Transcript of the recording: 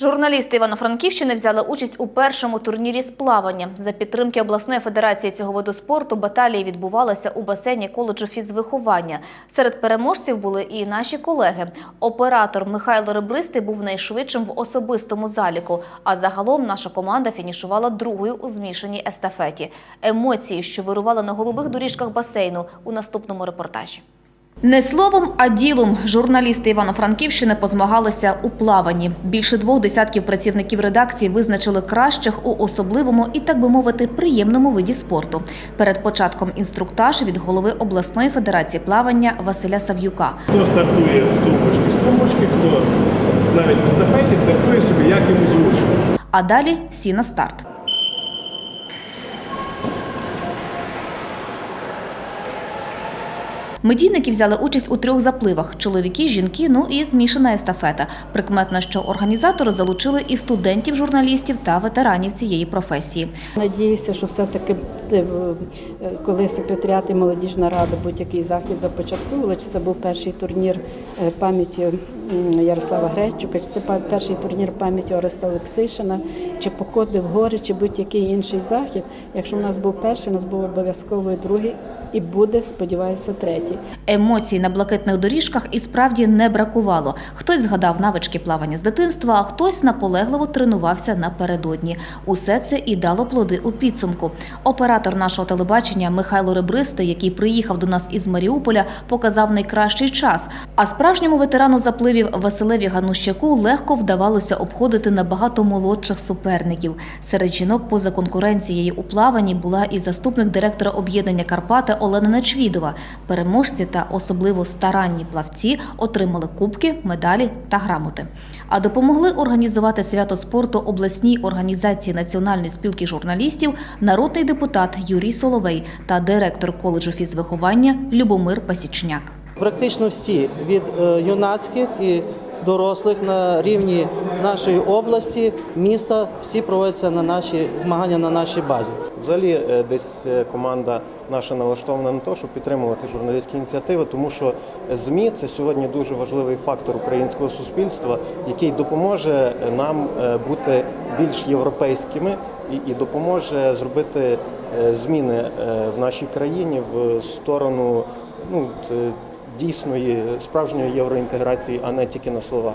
Журналісти Івано-Франківщини взяли участь у першому турнірі з плавання. За підтримки обласної федерації цього виду спорту баталії відбувалися у басейні коледжу фізвиховання. Серед переможців були і наші колеги. Оператор Михайло Ребристий був найшвидшим в особистому заліку. А загалом наша команда фінішувала другою у змішаній естафеті. Емоції, що вирували на голубих доріжках басейну, у наступному репортажі. Не словом, а ділом журналісти Івано-Франківщини позмагалися у плаванні. Більше двох десятків працівників редакції визначили кращих у особливому і, так би мовити, приємному виді спорту. Перед початком інструктаж від голови обласної федерації плавання Василя Сав'юка. Хто стартує з тумбочки, з тумбочки, хто навіть в естафеті стартує собі, як йому зручно. А далі всі на старт. Медійники взяли участь у трьох запливах: чоловіки, жінки, ну і змішана естафета. Прикметно, що організатори залучили і студентів, журналістів та ветеранів цієї професії. Надіюся, що все-таки е, коли секретаріат і молодіжна рада будь-який захід започаткували, чи це був перший турнір е, пам'яті Ярослава Гречука, чи це перший турнір пам'яті Ореста Олексишина, чи походи в гори, чи будь-який інший захід. Якщо в нас був перший, у нас був обов'язково другий, і буде, сподіваюся, третій. Емоцій на блакитних доріжках і справді не бракувало. Хтось згадав навички плавання з дитинства, а хтось наполегливо тренувався напередодні. Усе це і дало плоди у підсумку. Оператор нашого телебачення Михайло Ребристий, який приїхав до нас із Маріуполя, показав найкращий час. А справжньому ветерану запливів Василеві Ганущаку легко вдавалося обходити набагато молодших суперників. Серед жінок поза конкуренцією у плаванні була і заступник директора об'єднання Карпати Олена Нечвідова. Переможці та особливо старанні плавці отримали кубки, медалі та грамоти. А допомогли організувати свято спорту обласній організації Національної спілки журналістів народний депутат Юрій Соловей та директор коледжу фізвиховання Любомир Пасічняк. Практично всі від е, юнацьких і дорослих на рівні нашої області, міста, всі проводяться на наші змагання на нашій базі. Взагалі, е, десь е, команда наша налаштована на те, щоб підтримувати журналістські ініціативи, тому що ЗМІ це сьогодні дуже важливий фактор українського суспільства, який допоможе нам е, бути більш європейськими і, допоможе зробити е, зміни е, в нашій країні в сторону ну, дійсної справжньої євроінтеграції, а не тільки на словах.